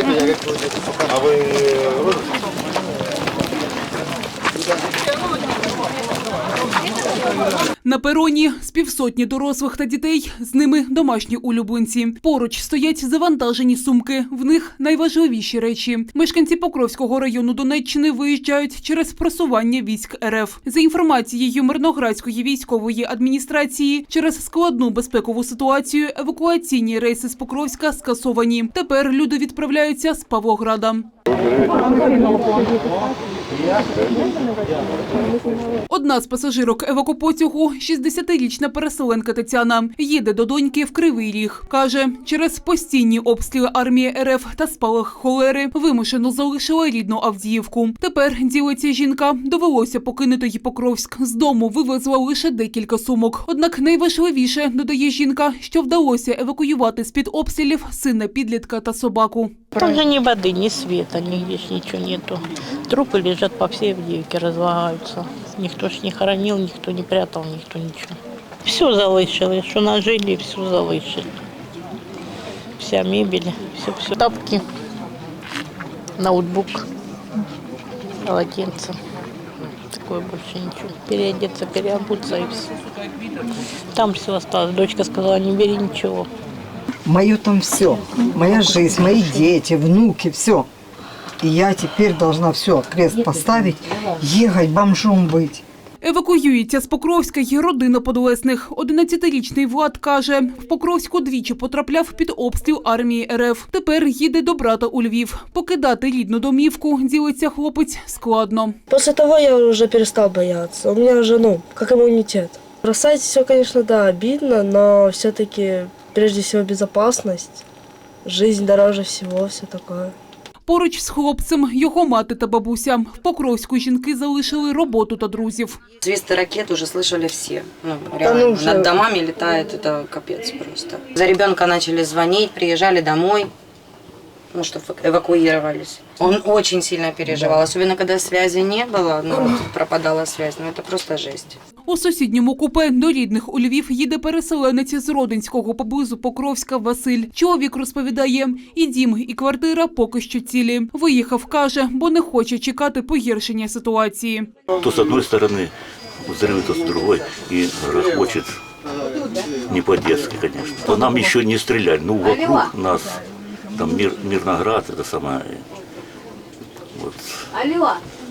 как. А вы? На пероні з півсотні дорослих та дітей, з ними домашні улюбленці. Поруч стоять завантажені сумки. В них найважливіші речі. Мешканці Покровського району Донеччини виїжджають через просування військ РФ. За інформацією Мирноградської військової адміністрації, через складну безпекову ситуацію евакуаційні рейси з Покровська скасовані. Тепер люди відправляються з Павлограда. Одна з пасажирок евакопотягу – 60-річна переселенка Тетяна. Їде до доньки в Кривий Ріг. Каже, через постійні обстріли армії РФ та спалах холери вимушено залишила рідну Авдіївку. Тепер, ділиться жінка, довелося покинути її Покровськ. З дому вивезла лише декілька сумок. Однак найважливіше, додає жінка, що вдалося евакуювати з-під обстрілів сина підлітка та собаку. Там ни воды, ни света, нигде ж нету. Трупы лежат по всей Авдеевке, разлагаются. Никто ж не хоронил, никто не прятал, никто ничего. Все залышали, что нажили, все залышали. Вся мебель, все, все. Тапки, ноутбук, полотенце. Такое больше ничего. Переодеться, переобуться и все. Там все осталось. Дочка сказала, не бери ничего. Мое там все. Моя жизнь, мои дети, внуки, все. И я теперь должна все, крест поставить, ехать бомжом быть. Евакуюється з Покровська й родина Подолесних. 11-річний Влад каже, в Покровську двічі потрапляв під обстріл армії РФ. Тепер їде до брата у Львів. Покидати рідну домівку, ділиться хлопець, складно. После того я уже перестал бояться. У меня уже, ну, как иммунитет. Бросать все, конечно, да, обидно, но все-таки прежде всего безопасность. Жизнь дороже всего, все такое. Поруч з хлопцем його мати та бабуся. В Покровську жінки залишили роботу та друзів. Свисты ракет уже слышали все. Ну, ну реально, уже. над домами летает, это капец просто. За ребенка начали звонить, приезжали домой, ну, что эвакуировались. Он очень сильно переживал, особенно когда связи не было, ну, вот пропадала связь, ну, это просто жесть. У сусідньому купе до рідних у Львів їде переселенець з Родинського поблизу Покровська Василь. Чоловік розповідає, і дім, і квартира поки що цілі. Виїхав, каже, бо не хоче чекати погіршення ситуації. То с одной стороны взрывы, то с другой. И грохочет не по-детски, конечно. То нам еще не стреляли. Ну, вокруг нас, там Мир, Мирноград, это самое, вот,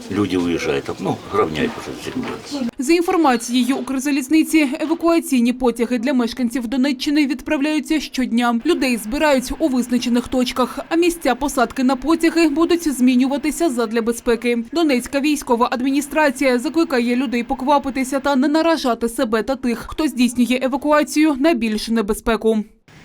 люди уезжают, там, ну, равняют уже с землей. За інформацією Укрзалізниці, евакуаційні потяги для мешканців Донеччини відправляються щодня. Людей збирають у визначених точках, а місця посадки на потяги будуть змінюватися задля безпеки. Донецька військова адміністрація закликає людей поквапитися та не наражати себе та тих, хто здійснює евакуацію на більшу небезпеку.